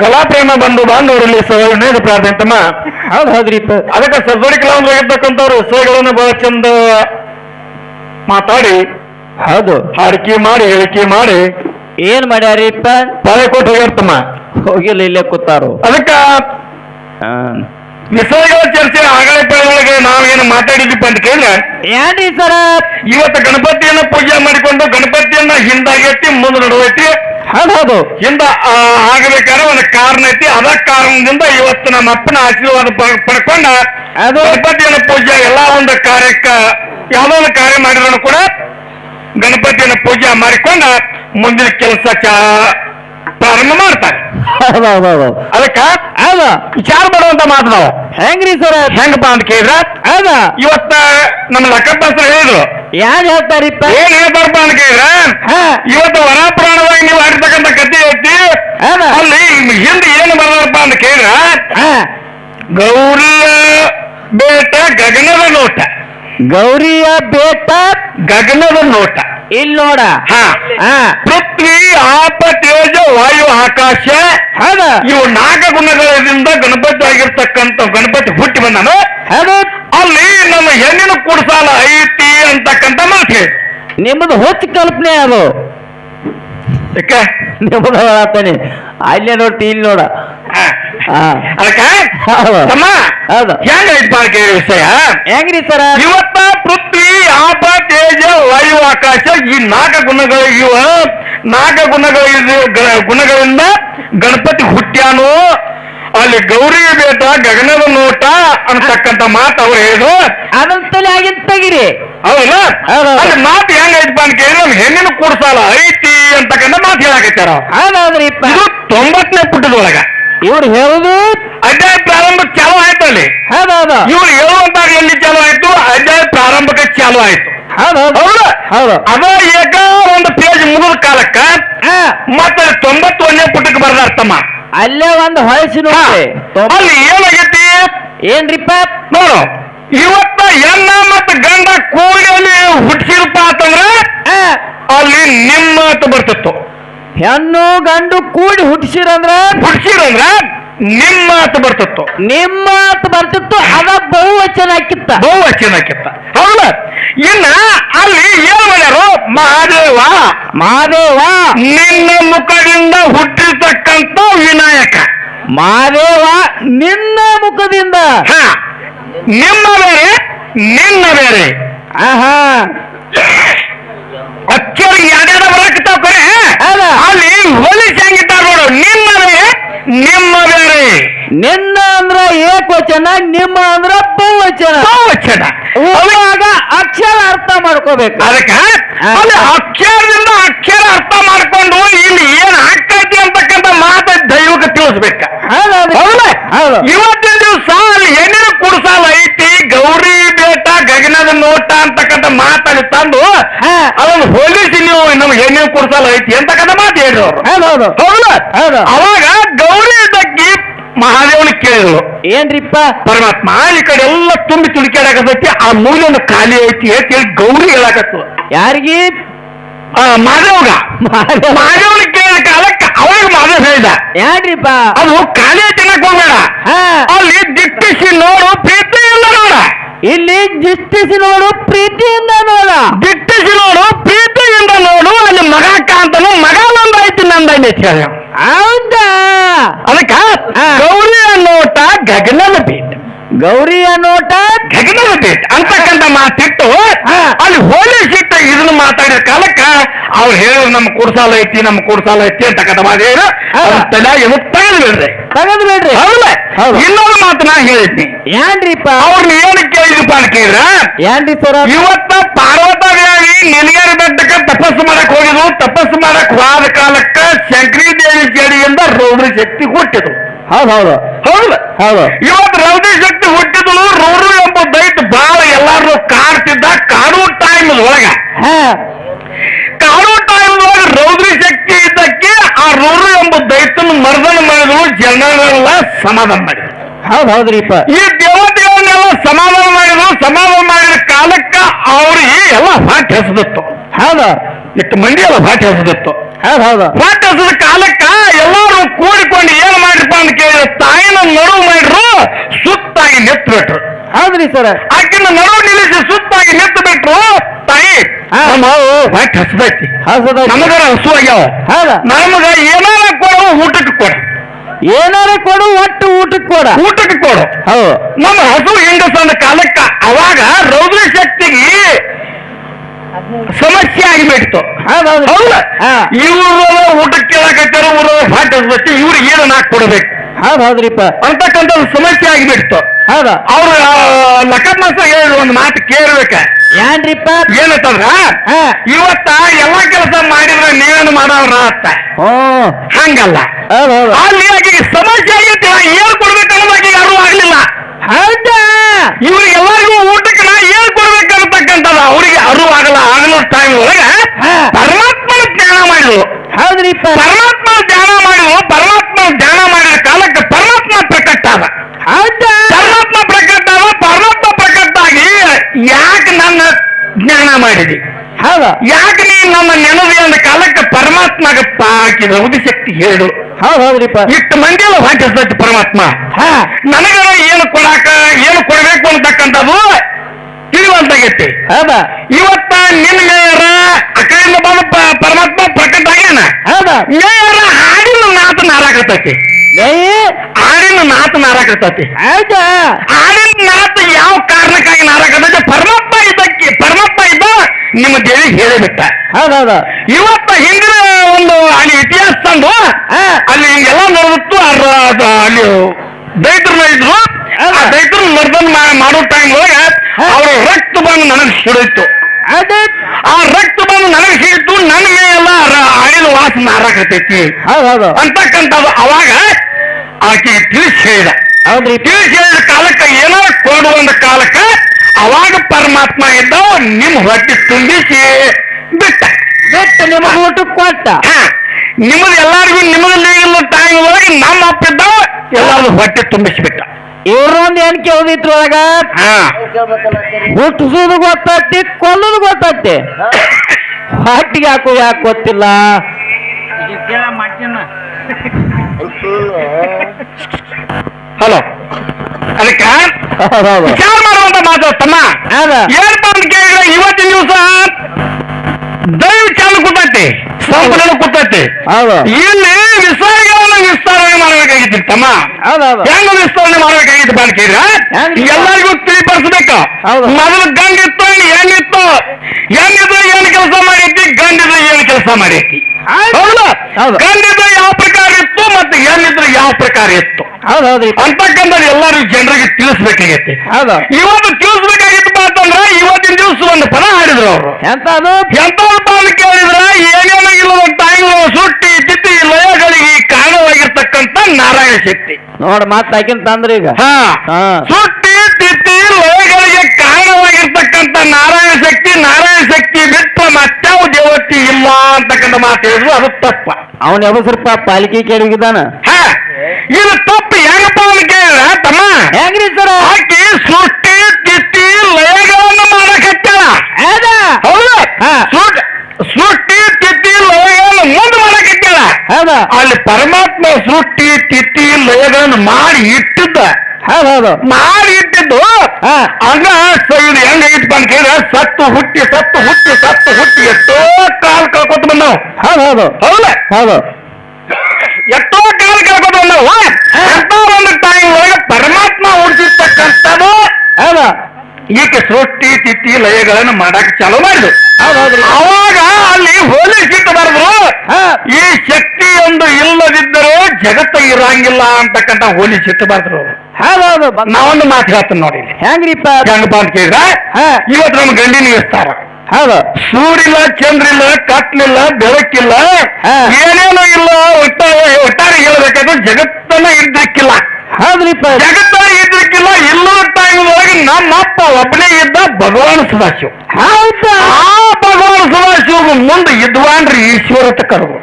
ಕಲಾಪ್ರೇಮ ಬಂಧು ಬಾಂಧವರಲ್ಲಿ ಸಹೋದರನೇ ಪ್ರಾರ್ಥನೆ ತಮ್ಮ? ಹೌದ್ ಹೌದ್ರಿಪ್ಪ ಅದಕ್ಕೆ ಸದೋಡಿ ಕಲಾವಿದ್ರು ಆಗಿರ್ತಕ್ಕಂಥವ್ರು ಸಹಿಗಳನ್ನ ಬಹಳ ಚಂದ ಮಾತಾಡಿ ಹೌದು. ಹಾಡಿಕೆ ಮಾಡಿ ಹೇಳಿಕೆ ಮಾಡಿ ಏನ್ ಮಾಡ್ಯಾರಿಪ್ಪ? ಪಾಳೆ ಕೊಟ್ಟು ಹೋಗಿರ್ತಮ್ಮ ತಮ್ಮ? ಹೋಗಿಲ್ಲ ಇಲ್ಲೇ ಕೂತಾರು. ಅದಕ್ಕ. ವಿಷಯಗಳ ಚರ್ಚೆ ಆಗಲೇ ಒಳಗೆ ನಾವೇನು ಮಾತಾಡಿದ್ವಿ ಅಂತ ಕೇಳಿದ್ರೆ ಏನ್ರಿ ಸರ? ಇವತ್ತು ಗಣಪತಿಯನ್ನ ಪೂಜೆ ಮಾಡಿಕೊಂಡು ಗಣಪತಿಯನ್ನ ಹಿಂದಾಗೈತಿ ಮುಂದೆ ನಡುವೈತಿ. ಹೌದ್ ಹೌದು ಹಿಂದ ಆ, ಆಗಬೇಕಾದ್ರೆ ಒಂದು ಕಾರಣ ಐತಿ. ಅದ ಕಾರಣದಿಂದ ಇವತ್ತು ನಮ್ಮ ಅಪ್ಪನ ಆಶೀರ್ವಾದ ಪಡ್ಕೊಂಡ ಅದು ಗಣಪತಿಯನ್ನ ಪೂಜೆ ಎಲ್ಲಾ ಒಂದು ಕಾರ್ಯಕ್ಕ ಯಾವ್ದೋ ಒಂದು ಕಾರ್ಯ ಮಾಡಿದ್ರು ಕೂಡ ಗಣಪತಿಯನ್ನ ಪೂಜೆ ಮಾಡಿಕೊಂಡ ಮುಂದಿನ ಕೆಲಸ ಪ್ರಾರಂಭ ಮಾಡ್ತಾರೆ. ಅದಕ್ಕ ಅದ. ವಿಚಾರ ಮಾಡುವಂತ ಮಾತು ನಾವು. ಹೆಂಗ್ರಿ ಸರ್ ಹೆಂಗಪ್ಪ ಅಂತ ಕೇಳಿದ್ರ? ಅದ. ಇವತ್ತ ನಮ್ಮ ಲಕ್ಕಪ್ಪ ಸರ್ ಹೇಳಿದ್ರು ಯಾರ್ ಹೇಳ್ತಾರಿಪ್ಪ? ಏನ್ ಹೇಳ್ತಾರಪ್ಪ ಅಂತ ಕೇಳಿದ್ರ ಹಾ. ಇವತ್ತು ವರಾಪುರಾಣವಾಗಿ ನೀವು ಆಡಿರ್ತಕ್ಕಂಥ ಕಥೆ ಐತಿ ಹೌದ. ಅಲ್ಲಿ ಹಿಂದೆ ಏನು ಬರ್ದಾರಪ್ಪ ಅಂತ ಕೇಳಿದ್ರ ಹಾ. ಗೌರಿಯ ಬೇಟ ಗಗನದ ನೋಟ. ಗೌರಿಯ ಬೇಟ ಗಗನದ ನೋಟ. ಇಲ್ಲಿ ನೋಡ. ಹಾ. ಪೃಥ್ವಿ ಆಪ ತೇಜ ವಾಯು ಆಕಾಶ ಹೌದ. ಇವು ನಾಗ ಗುಣಗಳಿಂದ ಗಣಪತಿ ಆಗಿರ್ತಕ್ಕಂಥ ಗಣಪತಿ ಹುಟ್ಟಿ ಬಂದಾನು. ಹೌದು. ಅಲ್ಲಿ ನಮ್ಮ ಹೆಣ್ಣಿನ ಕುಡ್ಸಾಲ ಐತಿ ಅಂತಕ್ಕಂಥ ಮಾತು ಹೇಳಿ. ನಿಮ್ಮದು ಹೊತ್ತು ಕಲ್ಪನೆ ಅದು. ಯಾಕೆ? ನಿಮ್ಮದು ಅಲ್ಲೇ ನೋಡ್ತಿ ಇಲ್ಲಿ ನೋಡ. ಹಾ. ಹಾ. ಅದಕ್ಕ? ಹೌದು. ತಮ್ಮ ಹೌದು ಹೆಂಗೈತ್ ಬಾ ಕೇಳಿ ವಿಷಯ? ಹೆಂಗ್ರಿ ಸರ? ಇವತ್ತ ಪೃಥ್ವಿ ಆಪ ತೇಜ ವಾಯು ಆಕಾಶ ಈ ನಾಗ ಗುಣಗಳು ಇವ ನಾಗ ಗುಣಗಳು ಗುಣಗಳಿಂದ ಗಣಪತಿ ಹುಟ್ಟ್ಯಾನು ಅಲ್ಲಿ ಗೌರಿ ಬೇಟ ಗಗನದ ನೋಟ ಅಂತಕ್ಕಂಥ ಮಾತು ಅವ್ರು ಹೇಳು ಅದನ್ನ ತಲೆ ಆಗಿದ್ ತೆಗಿರಿ. ಹೌದಲ್ಲ? ಹೌದು. ಅಲ್ಲಿ ಮಾತು ಹೆಂಗೈತಪ್ಪ ಅಂತ ಕೇಳಿ ನಮ್ ಹೆಣ್ಣಿನ ಕೂಡ್ಸಾಲ ಐತಿ ಅಂತಕ್ಕಂಥ ಮಾತು ಹೇಳಾಕತ್ತಾರ ಹೌದೌದ್ರಿಪ್ಪ. ಇದು ತೊಂಬತ್ತನೇ ಪುಟದೊಳಗ. ಇವ್ರು ಹೇಳುದು? ಅಧ್ಯಾಯ ಪ್ರಾರಂಭ ಚಾಲು ಆಯ್ತು ಅಲ್ಲಿ ಹೌದೌದು. ಇವ್ರು ಹೇಳುವಂತ ಎಲ್ಲಿ ಚಾಲು ಆಯ್ತು? ಅಧ್ಯಾಯ ಪ್ರಾರಂಭಕ್ಕೆ ಚಾಲು ಆಯ್ತು. ಹೌದೌದು. ಹೌದಾ? ಹೌದು. ಅದ ಏಕ ಒಂದು ಪೇಜ್ ಮುಗಿದ ಕಾಲಕ್ಕ ಹಾ. ಮತ್ತೆ ತೊಂಬತ್ತೊಂದನೇ ಪುಟಕ್ಕೆ ಬರ್ದಾರ್ತಮ್ಮ ಅಲ್ಲೇ ಒಂದು ಹೊಳಸಿ ನೋಡಿ ಅಲ್ಲಿ ಏನಾಗೈತಿ? ಏನ್ರಿಪ್ಪ ನೋಡು ಇವತ್ತ ಎಣ್ಣ ಮತ್ತು ಗಂಡ ಕೂಡಿ ಅಲ್ಲಿ ಹುಟ್ಟಿಸಿರಪ್ಪ ಅಂತಂದ್ರ ಹಾ. ಅಲ್ಲಿ ನಿಮ್ಮ ಅಂತ ಬರ್ತಿತ್ತು. ಹೆಣ್ಣು ಗಂಡು ಕೂಡಿ ಹುಟ್ಟಿಸಿರಂದ್ರ ಹುಟ್ಟಿಸಿರಂದ್ರ ನಿಮ್ಮ ಮಾತು ಬರ್ತಿತ್ತು. ನಿಮ್ಮ ಮಾತು ಬರ್ತಿತ್ತು ಅದ ಬಹುವಚನ ಹಾಕಿತ್ತ. ಬಹುವಚನಕ್ಕಿಂತ ಹೌದ ಇನ್ನ ಅಲ್ಲಿ ಏನ್ ಮಾಡ್ಯಾರು ಮಹಾದೇವ. ಮಾದೇವ ನಿನ್ನ ಮುಖದಿಂದ ಹುಟ್ಟಿರ್ತಕ್ಕಂಥ ವಿನಾಯಕ. ಮಾದೇವ ನಿನ್ನ ಮುಖದಿಂದ. ಹ. ನಿಮ್ಮ ಬೇರೆ ನಿನ್ನ ಬೇರೆ. ಆಹಾ. ಅಚ್ಚರಿ ಎರಡೆರಡು ಅದ. ಅಲ್ಲಿ ಹೋಲಿಸಿ ಹೆಂಗಿಟ್ಟಾರ ನೋಡು ನಿಮ್ಮ ಬೇರೆ ನಿಮ್ಮ ಬೇರೆ ನಿನ್ನ ಅಂದ್ರ ಏಕವಚನ ನಿಮ್ಮ ಅಂದ್ರ ಬಹುವಚನ. ಬಹುವಚನ. ಅವಾಗ ಅಕ್ಷರ ಅರ್ಥ ಮಾಡ್ಕೋಬೇಕು. ಅದಕ್ಕ. ಅಲ್ಲಿ ಅಕ್ಷರದಿಂದ ಅಕ್ಷರ ಅರ್ಥ ಮಾಡ್ಕೊಂಡು ಇಲ್ಲಿ ಏನ್ ಆಗ್ತೈತಿ ಅಂತಕ್ಕಂಥ ಮಾತ ದೈವಕ್ಕೆ ತಿಳಿಸ್ಬೇಕ. ಇವತ್ತಿನ ದಿವಸ ಅಲ್ಲಿ ಹೆಣ್ಣಿನ ಕುಡ್ಸಾಲ ಐತಿ ಗೌರಿ ಗಗನದ ನೋಟ ಅಂತಕ್ಕಂಥ ಮಾತಲ್ಲಿ ತಂದು. ಅದನ್ನು ಹೋಲಿಸಿ ನೀವು ನಮ್ಗೆ ಹೆಣ್ಣಿನ ಕುಡ್ಸಾಲ ಐತಿ ಅಂತಕ್ಕಂಥ ಮಾತು ಹೇಳಿದ್ರು ಹೌದು ಹೌದಾ. ಅವಾಗ ಗೌರಿ ತಗ್ಗಿ ಮಹಾದೇವನ ಕೇಳಿದ್ರು. ಏನ್ರಿಪ್ಪ? ಪರಮಾತ್ಮ ಈ ಕಡೆ ಎಲ್ಲ ತುಂಬಿ ತುಳಿಕಾಡಕತ್ತೈತಿ ಆ ಮೂಲೆಯನ್ನು ಖಾಲಿ ಐತಿ ಅಂತ ಹೇಳಿ ಗೌರಿ ಹೇಳಕತ್ತು ಯಾರಿಗೆ? ಮಾದೇವ. ಮಾದೇವನ ಕೇಳಿದ ಕಾಲಕ್ಕೆ ಅವಾಗ ಮಾದೇವ್ ಹೇಳಿದ. ಯಾರ್ರಿಪ್ಪ? ಅದು ಖಾಲಿ ತಿನ್ನಕ್ ಹೋಗ್ಬೇಡ. ಅಲ್ಲಿ ದಿಟ್ಟಿಸಿ ನೋಡು ಪ್ರೀತಿಯಿಂದ ನೋಡ. ಇಲ್ಲಿ ದಿಷ್ಟಿಸಿ ನೋಡು ಪ್ರೀತಿಯಿಂದ ನೋಡ. ದಿಟ್ಟಿಸಿ ನೋಡು ಪ್ರೀತಿಯಿಂದ ನೋಡು ಅಲ್ಲಿ ಮಗ ಕಾಂತನು ಮಗ ಒಂದಾಯ್ತು ನಂದೈತೆ ಅಂತ ಹೇಳಿ. ಹೌದಾ? ಅದಕ್ಕ. ಗೌರಿಯ ನೋಟ ಗಗನದ ಬೀಟ್ ಗೌರಿಯ ನೋಟ? ಗಗನದ ಬೀಟ್ ಅಂತಕ್ಕಂಥ ಮಾತಿಟ್ಟು ಅಲ್ಲಿ ಅಲ್ಲಿ ಹೋಲಿಸಿಟ್ಟ ಇದನ್ನ ಮಾತಾಡಿದ ಕಾಲಕ್ಕ ಅವ್ರು ಹೇಳಿದ್ರು ನಮ್ಮ ಕುಡ್ಸಾಲ ಐತಿ ನಮ್ಮ ಕುಡ್ಸಾಲ ಐತಿ ಅಂತಕ್ಕಂಥ ಮಾತು ಹೇಳಿದ್ರು ತಲೆಯಾಗಿ ತೆಗೆದು ಬಿಡ್ರಿ ತಗದ್ ಬಿಡ್ರಿ ಹೌದಾ. ಹೌದು. ಇನ್ನೊಂದು ಮಾತು ನಾ ಹೇಳಿದ್ನಿ. ಏನ್ರಿಪ್ಪ ಅವ್ರನ್ನ ಏನು ಅಂತ ಕೇಳಿದ್ರ ಏನ್ರಿ ಸರ್ ಇವತ್ತ ಪಾರ್ವತದೇವಿ ನಿನಗೇರಿ ಬೆಟ್ಟಕ್ಕ ತಪಸ್ಸು ಮಾಡಕ್ ಹೋಗಿದ್ರು ತಪಸ್ಸು ಮಾಡಕ್ ಹೋದ ಕಾಲಕ್ಕ ಶಂಕರಿ ದೇವಿ ಜಡಿಯಿಂದ ರೌದ್ರಿ ಶಕ್ತಿ ಹುಟ್ಟಿದ್ರು ಹೌದು ಹೌದು. ಹೌದು. ಹೌದು ಇವತ್ತು ರೌದ್ರಿ ಶಕ್ತಿ ಹುಟ್ಟಿದ್ರು ರೌದ್ರ ಎಂಬ ದೈತ್ ಬಾಳ ಎಲ್ಲಾರು ಕಾಡ್ತಿದ್ದ ಕಾಡು ಟೈಮ್ ಒಳಗ. ಕಾಡು ಟೈಮ್ ಒಳಗ ರೌದ್ರಿ ಶಕ್ತಿ ಇದ್ದಕ್ಕೆ ಆ ರೌದ್ರ ಎಂಬ ದೈತನ ಮರ್ದನ ಮಾಡಿದ್ರು ಜನರೆಲ್ಲ ಸಮಾಧಾನ ಮಾಡಿದ್ರು. ಹೌದು ಹೌದ್ರಿಪ್ಪ. ಈ ದೇವತೆಗಳನ್ನೆಲ್ಲ ಸಮಾಧಾನ ಸಮಾಧಾನ ಮಾಡಿದ ಕಾಲಕ್ಕ ಅವ್ರಿಗೆ ಎಲ್ಲ ಭಾಟಿ ಹೆಸದಿತ್ತು ಹೌದ. ಇಟ್ಟು ಮಂದಿ ಎಲ್ಲ ಪಾಠ ಹೆಸದಿತ್ತು ಹೌದು ಹೌದು. ಪಾಠ ಹೆಸದ ಕಾಲಕ್ಕ ಎಲ್ಲರೂ ಕೂಡಿಕೊಂಡು ಏನ್ ಮಾಡಿ ಅಂತ ಕೇಳಿದ್ರೆ ತಾಯಿನ ನಡುವು ಮಾಡ್ರು ಸುತ್ತಾಗಿ ನೆತ್ತು ಬಿಟ್ರು ಹೌದ್ರಿ ಸರ್. ಆಕಿನ ನಡುವು ನಿಲ್ಲಿಸಿ ಸುತ್ತಾಗಿ ನೆತ್ತು ಬಿಟ್ರು ತಾಯಿ ಹಾ. ನಮ್ಮ ಹೊಟ್ಟೆ ಹಸದೈತಿ ಹೌದ. ನಮಗರ ಹಸು ಆಗ್ಯಾವ. ಹೌದ. ನಮಗ ಏನಾರ ಕೊಡು ಊಟಕ್ಕೆ ಕೊಡು. ಏನಾರ ಕೊಡು ಒಟ್ಟು ಊಟಕ್ಕೆ ಕೊಡ. ಊಟಕ್ಕೆ ಕೊಡು. ಹೌದು. ನಮ್ಮ ಹಸು ಹೆಂಗಸನ ಕಾಲಕ್ಕ ಅವಾಗ ರೌದ್ರ ಶಕ್ತಿಗೆ ಸಮಸ್ಯೆ ಆಗಿಬಿಡ್ತು. ಹೌದು. ಇವರು ಊಟಕ್ಕೆ ಕೇಳಕತ್ತಾರ ಊರ ಹಸ್ದೈತಿ ಇವ್ರಿಗೆ ಏನು ನಾಕ್ ಕೊಡಬೇಕು? ಹೌದ್ ಹೌದ್ರಿಪ್ಪ ಅಂತಕ್ಕಂಥ ಸಮಸ್ಯೆ ಆಗಿಬಿಡ್ತು. ಹೌದಾ. ಅವ್ರ ಹೇಳಿ ಒಂದು ಮಾತು ಕೇಳ್ಬೇಕ. ಏನ್ರಿಪ್ಪ ಏನಂತಂದ್ರ? ಹಾ. ಇವತ್ತ ಎಲ್ಲಾ ಕೆಲಸ ಮಾಡಿದ್ರೆ ನೀವೇನು ಮಾಡವ್ರ ಅತ್ತ ಓ ಹಂಗಲ್ಲ. ಹೌದ್ ಹೌದು. ಅಲ್ಲಿ ಆಕೆಗೆ ಸಮಸ್ಯೆ ಆಗೈತಿ ನಾ ಏನ್ ಕೊಡ್ಬೇಕನ್ನೋದು ಆಕೆಗೆ ಅರಿವು ಆಗ್ಲಿಲ್ಲ. ಹೌದಾ? ಇವ್ರಿಗೆ ಎಲ್ಲರಿಗೂ ಊಟಕ್ಕೆ ನಾ ಏನ್ ಕೊಡ್ಬೇಕನ್ನತಕ್ಕಂಥದ್ದು ಅವ್ರಿಗೆ ಅರಿವು ಆಗಲ್ಲ ಆಗಲೋ ಟೈಮ್ ಒಳಗ ಹಾ. ಪರಮಾತ್ಮನ ಧ್ಯಾನ ಮಾಡಿದ್ರು. ಹೌದ್ರಿಪ್ಪ ಪರಮಾತ್ಮ ಮಾಡಿದಿ. ಹೌದ? ಯಾಕೆ ನೀನ್ ನಮ್ಮ ನೆನವಿ ಅಂದ ಕಾಲಕ್ಕೆ ಪರಮಾತ್ಮಗ ಹಾಕಿದ ಶಕ್ತಿ ಹೇಳು. ಹೌದ್ ಹೌದ್ರಿಪ್ಪ. ಇಷ್ಟು ಮಂದಿಯಲ್ಲ ಹಾಕಿಸ್ತೈತಿ ಪರಮಾತ್ಮ. ಹಾ. ನನಗ ಏನು ಕೊಡಾಕ ಏನು ಕೊಡ್ಬೇಕು ಅಂತಕ್ಕಂಥದ್ದು ತಿಳಿವಂತಾಗೈತಿ ಹೌದ? ಇವತ್ತ ನಿನ್ ಮೇಯರ ಅಕಡೆಯಿಂದ ಕಡೆಯಿಂದ ಬಂದ ಪ- ಪರಮಾತ್ಮ ಪ್ರಕಟ ಆಗ್ಯಾನ. ಹೌದ? ಮೇಯರ ಹಾಡಿನ ನಾತ ನಾರಾಕತೈತಿ ಹಾಡಿನ ನಾತ ನಾರಾಕತೈತಿ ಆಯ್ತಾ? ಹಾಡಿನ ನಾತ ಯಾವ ಕಾರಣಕ್ಕಾಗಿ ನಾರಾಕತೈತಿ ಪರಮಾತ್ಮ ಇದ್ದಕ್ಕೆ ಪರಮಾತ್ಮ ಇದ್ದ ನಿಮ್ಮ ದೇವಿ ಹೇಳಿಬಿಟ್ಟ. ಬಿಟ್ಟ ಹೌದ ಇವತ್ತ ಹಿಂದಿನ ಒಂದು ಅಲ್ಲಿ ಇತಿಹಾಸ ತಂದು ಅಲ್ಲಿ ಹಿಂಗೆಲ್ಲ ನಡೆದಿತ್ತು. ಅಲ್ಲಿ ದೈತರು ಇದ್ರು? ದೈತರು ಮರ್ದನ್ ಮಾಡೋ ಟೈಮ್ ಒಳಗೆ. ಅವ್ರ ರಕ್ತ ಬಂದು ನನಗೆ ಸಿಡಿತು ಆ ರಕ್ತ ಬಂದು ನನಗೆ ಸಿಡಿತು ನನ್ನ ಮೇಲೆಲ್ಲ ಆಡಿದ ವಾಸ ಹೌದ್ ಅಂತಕ್ಕಂಥದ್ದು ಅವಾಗ ಆಕೆ ತಿಳಿಸಿ ಹೇಳಿದ. ಹೌದು ತಿಳಿಸಿ ಹೇಳಿದ ಕಾಲಕ್ಕೆ ಏನೋ ಕೊಡುವಂತ ಕಾಲಕ್ಕೆ ಅವಾಗ ಪರಮಾತ್ಮ ಇದ್ದ ನಿಮ್ಮ ಹೊಟ್ಟೆ ತುಂಬಿಸಿ ಬಿಟ್ಟ. ಬಿಟ್ಟ ನಿಮಗ್ ಊಟಕ್ಕೆ ಕೊಟ್ಟ. ಹಾ, ನಿಮ್ಮದು ಎಲ್ಲಾರಿಗೂ ನಿಮಗೆ ಇಲ್ಲ ಟೈಮ್ ಒಳಗೆ ನಮ್ಮ ಅಪ್ಪ ಇದ್ದ ಎಲ್ಲಾರು ಹೊಟ್ಟೆ ತುಂಬಿಸಿಬಿಟ್ಟ ಇವ್ರೊಂದ್ ಏನ್ ಕೇಳಿದ್ರು ಒಳಗ. ಹಾ. ಹುಟ್ಟಿಸೋದು ಗೊತ್ತೈತಿ ಕೊಲ್ಲೋದು ಗೊತ್ತೈತಿ. ಹೊಟ್ಟಿಗೆ ಹಾಕು ಯಾಕೆ ಗೊತ್ತಿಲ್ಲ. ಹಲೋ. ಅದಕ್ಕ? ತಮ್ಮ. ಹೌದ. ಏನಪ್ಪ ಅಂತ ಕೇಳಿದ್ರೆ ಇವತ್ತಿನ ದಿವಸ ದೈವ ಚಾಲು ಕೂತೈತಿ. ಸಂಪೂರ್ಣ ಕೂತೈತಿ. ಇಲ್ಲಿ ವಿಷಯಗಳನ್ನು ವಿಸ್ತರಣೆ ಮಾಡಬೇಕಾಗಿತ್ತು ತಮ್ಮ. ಹೆಂಗ ವಿಸ್ತರಣೆ ಮಾಡಬೇಕಾಗಿತ್ತು ಅಂತ ಕೇಳಿದ್ರೆ? ಎಲ್ಲರಿಗೂ ತಿಳಿಪಡಿಸ್ಬೇಕು. ಇತ್ತು ಮೊದಲು ಗಂಡಿತ್ತು ಹೆಣ್ಣಿತ್ತು. ಹೆಣ್ಣಿದ್ರೆ ಏನ್ ಕೆಲಸ ಮಾಡೈತಿ ಗಂಡಿದ್ರೆ ಏನ್ ಕೆಲಸ ಮಾಡೈತಿ. ಗಂಡಿದ್ರೆ ಯಾವ ಪ್ರಕಾರ ಇತ್ತು ಮತ್ತೆ ಏನಿದ್ರೆ ಯಾವ ಪ್ರಕಾರ ಇತ್ತು? ಅಂತಕ್ಕಂಥ ಎಲ್ಲರೂ ಜನರಿಗೆ ತಿಳಿಸ್ಬೇಕಾಗೈತಿ. ಹೌದು. ಇವತ್ತು ತಿಳಿಸ್ಬೇಕಾಗಿತ್ತಪ್ಪ ಅಂತಂದ್ರೆ ಇವತ್ತಿನ ದಿವಸ ಒಂದು ಪದ ಹಾಡಿದ್ರು ಅವರು. ಎಂತ ಅದು ಎಂತ ಅಂತ ಕೇಳಿದ್ರ ಏನೇನೋ ಇಲ್ಲದ ಟೈಮ್ ಸುಟ್ಟಿ ತಿತ್ತಿ ಲಯಗಳಿಗೆ ಕಾರಣವಾಗಿರ್ತಕ್ಕಂಥ ನಾರಾಯಣ ಶಕ್ತಿ ನೋಡ್ ಮತ್ತ ಆಕಿನ್ ತಂದ್ರಿ ಈಗ. ಸುಟ್ಟಿ ತಿತ್ತಿ ಲಯಗಳಿಗೆ ಕಾರಣವಾಗಿರ್ತಕ್ಕಂಥ ನಾರಾಯಣ ಶಕ್ತಿ ನಾರಾಯಣ ಶಕ್ತಿ ಬಿಟ್ಟು ಮತ್ತಾವ ದೇವತೆ ಇಲ್ಲ ಅಂತಕ್ಕಂಥ ಮಾತು ಹೇಳಿದ್ರು ಅದು ತಪ್ಪ. ಅವನ್ ಯಾವ ಸ್ವಲ್ಪ ಪಾಲಿಕೆ ಕೇಳಿಗಿದ್ದಾನ. ಹಾ ಇದು ತಪ್ಪು. ಹೆಂಗಪ್ಪ ಅವನು ಕೇಳಿದ? ತಮ್ಮ. ಹೆಂಗ್ರಿ ಸರ್? ಆಕೆ ಸೃಷ್ಟಿ ತಿತ್ತಿ ಲಯಗಳನ್ನು ಮಾಡಕತ್ತಾಳ. ಹೌದ. ಸೃಷ್ಟಿ ಸೃಷ್ಟಿ ತಿಥಿ ಲಯಗಳನ್ನು ಮುಂದೆ ಮಾಡಕತ್ತಾಳ. ಅಲ್ಲಿ ಪರಮಾತ್ಮ ಸೃಷ್ಟಿ ತಿಥಿ ಲಯಗಳನ್ನು ಮಾಡಿ ಇಟ್ಟಿದ್ದ. ಹೌದ್ ಹೌದು ಮಾಡಿ ಇಟ್ಟಿದ್ದು. ಹಾ. ಸ- ಇದು ಹೆಂಗ ಐತಿ ಅಂತ ಕೇಳಿದ್ರೆ ಸತ್ತು ಹುಟ್ಟಿ ಸತ್ತು ಹುಟ್ಟಿ ಸತ್ತು ಹುಟ್ಟಿ ಎಷ್ಟೋ ಕಾಲ ಕಳ್ಕೊತ ಬಂದವು. ಹೌದ್ ಹೌದು. ಎಷ್ಟೋ ಕಾಲ ಕಳ್ಕೊತ ಬಂದವು. ಅಂತ ಒಂದು ಟೈಮ್ ಒಳಗೆ ಪರಮಾತ್ಮ ಉಳಿಸಿರ್ತಕ್ಕಂಥದ್ದು. ಹೌದ. ಈಕೆ ಸೃಷ್ಟಿ ತಿಥಿ ಲಯಗಳನ್ನು ಮಾಡಕ್ ಚಾಲು ಮಾಡಿದ್ರು ಹೌದ್ ಹೌದ್ರಿ ಅವಾಗ ಅಲ್ಲಿ ಹೋಲಿಸಿಟ್ಟು ಬರೆದ್ರು ಹಾ ಈ ಶಕ್ತಿ ಒಂದು ಇಲ್ಲದಿದ್ದರೆ ಜಗತ್ತ ಇರಂಗಿಲ್ಲ ಅಂತಕ್ಕಂಥ ಹೋಲಿ ಸಿಟ್ಟಬಾರ್ದ್ರು ಅವ್ರು. ಹೌದ್ ಹೌದು ಬಂದ್- ನಾವೊಂದು ಮಾತು ಹೇಳ್ತೀನಿ ನೋಡಿ ಇಲ್ಲಿ. ಹೆಂಗ್ರಿಪ್ಪ? ಹೆಂಗಪ್ಪ ಅಂತ ಕೇಳಿದ್ರೆ ಹಾ. ಇವತ್ತು ನಮ್ಮ ಗಂಡಿನ ವಿಸ್ತಾರ. ಹೌದು. ಸೂರಿಲ್ಲ ಚಂದ್ರಿಲ್ಲ ಕತ್ಲಿಲ್ಲ ಬೆಳಕಿಲ್ಲ ಏನೇನು ಇಲ್ಲ ಒಟ್ಟಾರೆ ಒಟ್ಟಾರೆ ಹೇಳ್ಬೇಕಾದ್ರೆ ಜಗತ್ತನ್ನ ಇದ್ದಕ್ಕಿಲ್ಲ ಹೌದ್ರಿಪ್ಪ. ಜಗತ್ತನ್ನ ಇದ್ದಕ್ಕಿಲ್ಲ ಇಲ್ಲದ ಟೈಮ್ ಒಳಗೆ ನಮ್ಮಪ್ಪ ಒಬ್ಬನೇ ಇದ್ದ ಭಗವಾನ್ ಸದಾಶಿವ. ಹೌದಾ. ಮುಂದೆ ಇದ್ವಾನ್ರಿ ಈಶ್ವರ ಅಂತ ಕರೆದು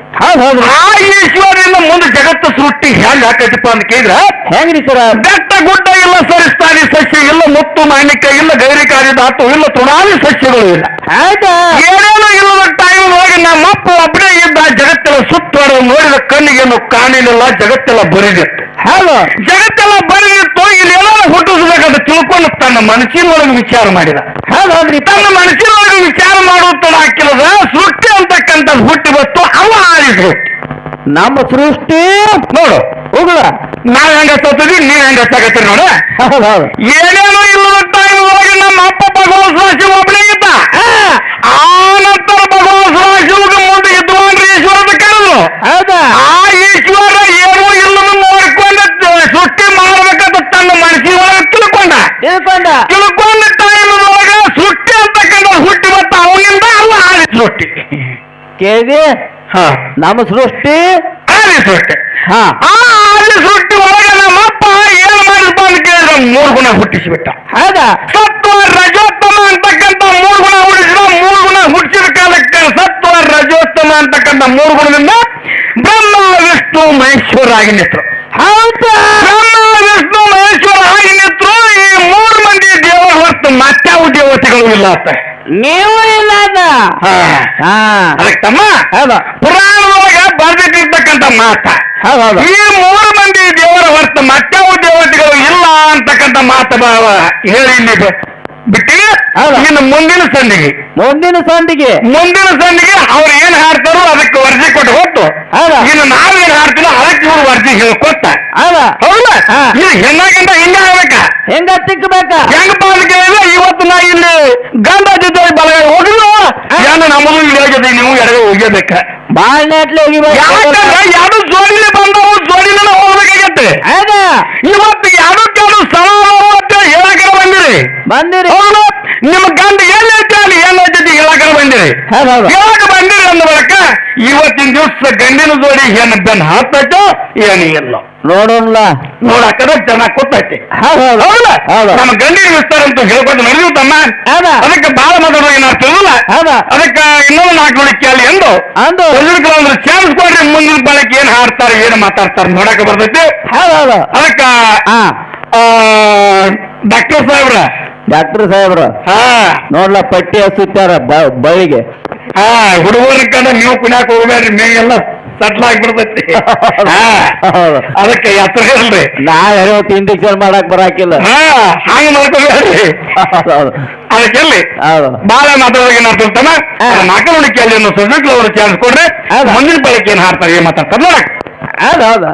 ಆ ಈಶ್ವರಿಂದ ಮುಂದೆ ಜಗತ್ತು ಸೃಷ್ಟಿ ಹೆಂಗ್ ಹಾಕೈತಿಪ್ಪ ಅಂತ ಕೇಳಿದ್ರ ಹೆಂಗ್ರಿ ಸರ? ಬೆಟ್ಟ ಗುಡ್ಡ ಇಲ್ಲ ಸರಿಸ್ತಾನಿ ಸಸ್ಯ ಇಲ್ಲ ಮುತ್ತು ಮಾಣಿಕ ಇಲ್ಲ ಗೈರಿಕಾರಿ ಧಾತು ಇಲ್ಲ ತೃಣಾದಿ ಸಸ್ಯಗಳು ಇಲ್ಲ. ಆಯ್ತಾ? ಏನೇನು ಇಲ್ಲದ ಟೈಮ್ ಹೋಗಿ ನಮ್ಮಪ್ಪ ಒಬ್ಬನೇ ಇದ್ದ ಜಗತ್ತೆಲ್ಲ ಸುತ್ತ ನೋಡಿದ ಕಣ್ಣಿಗೆ ಕಾಣಲಿಲ್ಲ ಜಗತ್ತೆಲ್ಲ ಬರಿದಿತ್ತು. ಹೌದು. ಜಗತ್ತೆಲ್ಲ ಹುಟ್ಟಿಸ್ಬೇಕಂತ ತಿಳ್ಕೊಂಡು ತನ್ನ ಮನಸ್ಸಿನೊಳಗೆ ವಿಚಾರ ಮಾಡಿದ. ಹಾಗಾದ್ರೆ ಹೌದ್ರಿ ತನ್ನ ಮನಸ್ಸಿನೊಳಗೆ ವಿಚಾರ ಮಾಡುತ್ತ ಕೆಲಸ ಸೃಷ್ಟಿ ಅಂತಕ್ಕಂಥದ್ದು ಹುಟ್ಟಿ ಬಸ್ತು ಅವ ಆದಿ ನಮ್ಮ ಸೃಷ್ಟಿ? ನೋಡು. ಹೋಗಲ ನಾವ್ ಹೆಂಗ ಸತ್ತದಿ ನೀವ್ ಹೆಂಗ ಸಾಕತ್ತೀರಿ ನೋಡ. ಹೌದ್ ಹೌದು. ಏನೇನೋ ಇಲ್ಲದ ಟೈಮ್ ಒಳಗೆ ನಮ್ಮ ಅಪ್ಪ ಭಗವಂತ ಶಿವ ಒಬ್ಬನೇ ಇದ್ದ ಆ ನಂತರ ಭಗವಂತ ಶಿವಗೆ ಮುಂದೆ ಇದ್ವಾನ್ರಿ ಈಶ್ವರ ಅಂತ ಕರೆದು ಹೌದಾ ಆ ಈಶ್ವರ ಏನೂ ಇಲ್ಲದ ನೋಡ್ಕೊಂಡ ಸೃಷ್ಟಿ ಮಾಡ್ಬೇಕಂತ ತನ್ನ ಮನಸ್ಸಿನೊಳಗೆ ತಿಳ್ಕೊಂಡ ತಿಳ್ಕೊಂಡ ತಿಳ್ಕೊಂಡ ಟೈಮ್ ಒಳಗೆ ಸೃಷ್ಟಿ ಅಂತಕ್ಕಂಥ ಹುಟ್ಟಿ ಬತ್ತ ಅವನಿಂದ ಅಲ್ಲ ಆದಿ ಸೃಷ್ಟಿ ಕೇಳಿ ಹಾ. ನಮ್ಮ ಸೃಷ್ಟಿ ಆದಿ ಸೃಷ್ಟಿ. ಹಾ. ಆ ಆದಿ ಸೃಷ್ಟಿ ಒಳಗೆ ನಮ್ಮ ಏನ್ ಮಾಡಿದ್ಪ ಅಂತ ಕೇಳಿದ್ರೆ ಮೂರು ಗುಣ ಹುಟ್ಟಿಸಿಬಿಟ್ಟ. ಹೌದಾ? ಸತ್ವ ರಜೋತ್ತಮ ಅಂತಕ್ಕಂಥ ಮೂರು ಗುಣ ಹುಟ್ಟಿಸಿದ ಮೂರು ಗುಣ ಹುಟ್ಟಿಸಿದ ಕಾಲಕ್ಕೆ ಸತ್ವ ರಜೋತ್ತಮ ಅಂತಕ್ಕಂಥ ಮೂರು ಗುಣದಿಂದ ಬ್ರಹ್ಮ ವಿಷ್ಣು ಮಹೇಶ್ವರ ಆಗಿ ನಿಂತರು. ಹೌದಾ? ಬ್ರಹ್ಮ ವಿಷ್ಣು ಮಹೇಶ್ವರ ಆಗಿ ನಿಂತರು ಈ ಮೂರು ಮಂದಿ ದೇವ ಹೊರತು ಮತ್ತೆ ದೇವತೆಗಳು ಇಲ್ಲ ಅಂತ. ನೀವು ಹಾ. ಹಾ. ಅದಕ್ಕೆ ತಮ್ಮ ಹೌದಾ. ಪುರಾಣದೊಳಗ ಬರ್ದಿಟ್ಟಿರ್ತಕ್ಕಂಥ ಮಾತ. ಹೌದ್ ಹೌದು ಈ ಮೂರು ಮಂದಿ ದೇವರ ಹೊರತು ಮತ್ಯಾವ ದೇವತೆಗಳು ಇಲ್ಲ ಅಂತಕ್ಕಂಥ ಮಾತು ಭಾವ ಹೇಳಿ ಇಲ್ಲಿ ಬ- ಬಿಟ್ಟಿ? ಹೌದಾ? ಇನ್ನು ಮುಂದಿನ ಸಂಡಿಗೆ ಮುಂದಿನ ಸಂಡಿಗೆ ಮುಂದಿನ ಸಂಡಿಗೆ ಅವ್ರು ಏನ್ ಹಾಡ್ತಾರೋ ಅದಕ್ಕೆ ವರ್ಜಿ ಕೊಟ್ಟು ಹೊತ್ತು ಹೌದಾ? ಇನ್ನು ಏನ್ ಹಾಡ್ತೀವೋ ಅದಕ್ಕೆ ಇವ್ರು ವರ್ಜಿ ಹೇಳ್ಕೊಟ್ಟ. ಹೌದಾ. ಹೌದಾ? ಹಾ. ಇದು ಹೆಣ್ಣಾಗಂತ ಹಿಂಗೆ ಆಗ್ಬೇಕ ಹೆಂಗ ತಿಕ್ಕಬೇಕ ಅಂತ ಕೇಳಿದ್ರೆ ಇವತ್ತು ನಾ ಇಲ್ಲಿ ಗಂಡ ಜೊತೆ ಬಲಗಡೆ ಹೋಗಿದ್ರು ಏನು ನಮ್ಮದು ಇಲ್ಲಿ ಹೋಗಿದೆ ನೀವು ಎಡಗಡೆ ಹೋಗ್ಯಬೇಕ ಬಾಳ ನೆಟ್ಲಿ ಯಾಕಂದ್ರೆ ಯಾರು ಜೋಡಿಲಿ ಬಂದವು ಜೋಡಿನ ಹೋಗ್ಬೇಕಾಗತ್ತೆ. ಹೌದಾ? ಇವತ್ತು ಯಾರು ಅದು ಸವಾಲು ಅಂತ ಹೇಳಕರ ಬಂದಿರಿ. ಬಂದಿರಿ. ನಿಮ್ಮ ಗಂಡ ಏನ್ ಅಲ್ಲಿ ಏನೈತಿ ಹೇಳಕರ ಬಂದಿರಿ? ಹೌದ್ ಹೌದು. ಹೇಳಕ ಬಂದಿರಿ ಅಂದ ಬಳಿಕ ಇವತ್ತಿನ ದಿವಸ ಗಂಡಿನ ಜೋಡಿ ಏನು ಬೆನ್ ಹತ್ತೈತೋ ಏನು ಇಲ್ಲ. ನೋಡೋಣ ನೋಡಕದ ಚೆನ್ನಾಗಿ ಕೂತೈತಿ. ಹೌದ್ ಹೌದು. ಹೌದಾ? ನಮ್ಮ ಗಂಡಿನ ವಿಸ್ತಾರ ಅಂತ ಹೇಳ್ಕೊಂಡು ನಡೆದು ತಮ್ಮ. ಅದಕ್ಕೆ ಬಾಳ ಮಾತಾಡುವಾಗ ನಾವು ತಿಳಿದಿಲ್ಲ ಅದಕ್ಕೆ ಇನ್ನೊಂದು ನಾಲ್ಕು ನೋಡಿ ಕೇಳಿ ಎಂದು ಅಂದು? ಅಂದ್ರೆ ಚಾನ್ಸ್ ಕೊಡ್ರಿ ಮುಂದಿನ ಬಳಕೆ ಏನ್ ಹಾಡ್ತಾರೆ ಏನು ಮಾತಾಡ್ತಾರೆ ನೋಡಕ ಬರ್ತೈತಿ. ಅದಕ್ಕ ಡಾಕ್ಟರ್ ಸಾಹೇಬ್ರ ಡಾಕ್ಟರ್ ಸಾಹೇಬ್ರು ಹಾ. ನೋಡ್ಲ ಪಟ್ಟಿ ಹಸುತ್ತಾರ ಬಳಿಗೆ ಹಾ ಹುಡುಗರ ಕಂಡ ನೀವು ಕುಣ್ಯಾಕ ಹೋಗ್ಬೇಡ್ರಿ ಮೇಗೆಲ್ಲ ಸಟ್ಲ್ ಆಗ್ಬಿಡ್ತೈತಿ. ಅದಕ್ಕೆ ಎತ್ತರ ಇಲ್ರಿ ನಾ ಯಾವತ್ತು ಇಂಜೆಕ್ಷನ್ ಮಾಡಕ್ ಬರಾಕಿಲ್ಲ. ಹಾ ಹಂಗ ಅದಕ್ಕೆ ಅದಕ್ಕೆಲ್ಲಿ ಬಾಳ ಮಾತಾಡೋದಾಗ ಏನಾಗ್ತಿರ್ತಾನ ಅರ್ಥನ ಹಾ. ನಾಲ್ಕು ನೋಡಿ ಕೇಳಿ ಅನ್ನೋ ಸಬ್ಜೆಕ್ಟ್ ಅವರು ಚಾನ್ಸ್ ಕೊಡ್ರಿ? ಮುಂದಿನ ಬಳಕೆ ಏನ್ ಹಾಡ್ತಾರೆ ಏನ್ ಮಾತಾಡ್ತಾರೆ ನೋಡಕ್. ಹೌದು ಹೌದು.